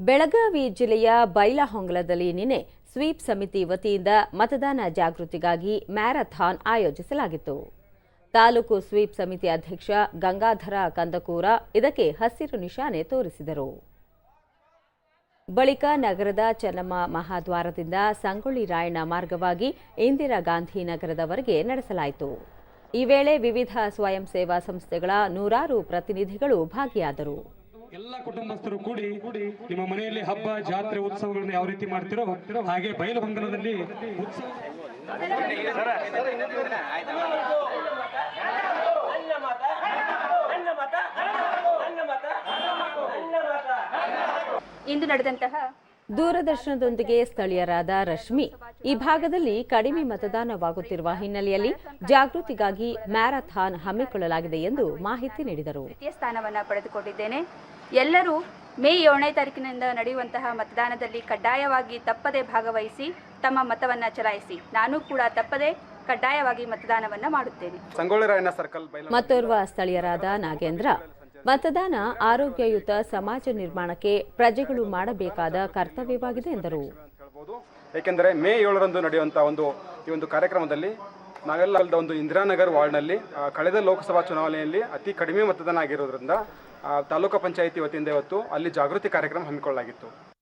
ಬೆಳಗಾವಿ ಜಿಲ್ಲೆಯ ಬೈಲಹೊಂಗಲದಲ್ಲಿ ನಿನ್ನೆ ಸ್ವೀಪ್ ಸಮಿತಿ ವತಿಯಿಂದ ಮತದಾನ ಜಾಗೃತಿಗಾಗಿ ಮ್ಯಾರಥಾನ್ ಆಯೋಜಿಸಲಾಗಿತ್ತು. ತಾಲೂಕು ಸ್ವೀಪ್ ಸಮಿತಿ ಅಧ್ಯಕ್ಷ ಗಂಗಾಧರ ಕಂದಕೂರ ಇದಕ್ಕೆ ಹಸಿರು ನಿಶಾನೆ ತೋರಿಸಿದರು. ಬಳಿಕ ನಗರದ ಚನ್ನಮ್ಮ ಮಹಾದ್ವಾರದಿಂದ ಸಂಗೊಳ್ಳಿ ರಾಯಣ್ಣ ಮಾರ್ಗವಾಗಿ ಇಂದಿರಾ ಗಾಂಧಿ ನಗರದವರೆಗೆ ನಡೆಸಲಾಯಿತು. ಈ ವೇಳೆ ವಿವಿಧ ಸ್ವಯಂ ಸೇವಾ ಸಂಸ್ಥೆಗಳ ನೂರಾರು ಪ್ರತಿನಿಧಿಗಳು ಭಾಗಿಯಾದರು. ಎಲ್ಲ ಕುಟುಂಬಸ್ಥರು ಕೂಡಿ ನಿಮ್ಮ ಮನೆಯಲ್ಲಿ ಹಬ್ಬ ಜಾತ್ರೆ ಉತ್ಸವಗಳನ್ನು ಯಾವ ರೀತಿ ಮಾಡ್ತಿರೋ ಹಾಗೆ ಬಯಲು ಬಂಗನದಲ್ಲಿ ಉತ್ಸವ ಇಂದು ನಡೆದಂತಹ ದೂರದರ್ಶನದೊಂದಿಗೆ ಸ್ಥಳೀಯರಾದ ರಶ್ಮಿ. ಈ ಭಾಗದಲ್ಲಿ ಕಡಿಮೆ ಮತದಾನವಾಗುತ್ತಿರುವ ಹಿನ್ನೆಲೆಯಲ್ಲಿ ಜಾಗೃತಿಗಾಗಿ ಮ್ಯಾರಥಾನ್ ಹಮ್ಮಿಕೊಳ್ಳಲಾಗಿದೆ ಎಂದು ಮಾಹಿತಿ ನೀಡಿದರು. ಸ್ಥಾನವನ್ನು ಪಡೆದುಕೊಂಡಿದ್ದೇನೆ. ಎಲ್ಲರೂ ಮೇ ಏಳನೇ ತಾರೀಕಿನಿಂದ ನಡೆಯುವಂತಹ ಮತದಾನದಲ್ಲಿ ಕಡ್ಡಾಯವಾಗಿ ತಪ್ಪದೆ ಭಾಗವಹಿಸಿ ತಮ್ಮ ಮತವನ್ನ ಚಲಾಯಿಸಿ. ನಾನು ಕೂಡ ತಪ್ಪದೆ ಕಡ್ಡಾಯವಾಗಿ ಮತದಾನವನ್ನ ಮಾಡುತ್ತೇನೆ. ಮತ್ತೋರ್ವ ಸ್ಥಳೀಯರಾದ ನಾಗೇಂದ್ರ ಮತದಾನ ಆರೋಗ್ಯಯುತ ಸಮಾಜ ನಿರ್ಮಾಣಕ್ಕೆ ಪ್ರಜೆಗಳು ಮಾಡಬೇಕಾದ ಕರ್ತವ್ಯವಾಗಿದೆ ಎಂದರು. ಏಕೆಂದರೆ ಮೇ ಏಳರಂದು ನಡೆಯುವಂತಹ ಒಂದು ಈ ಒಂದು ಕಾರ್ಯಕ್ರಮದಲ್ಲಿ ನಾವೆಲ್ಲ ಅಲ್ಲದ ಒಂದು ಇಂದಿರಾನಗರ್ ವಾರ್ಡ್ನಲ್ಲಿ ಕಳೆದ ಲೋಕಸಭಾ ಚುನಾವಣೆಯಲ್ಲಿ ಅತಿ ಕಡಿಮೆ ಮತದಾನ ಆಗಿರೋದ್ರಿಂದ ತಾಲೂಕು ಪಂಚಾಯಿತಿ ವತಿಯಿಂದ ಇವತ್ತು ಅಲ್ಲಿ ಜಾಗೃತಿ ಕಾರ್ಯಕ್ರಮ ಹಮ್ಮಿಕೊಳ್ಳಲಾಗಿತ್ತು.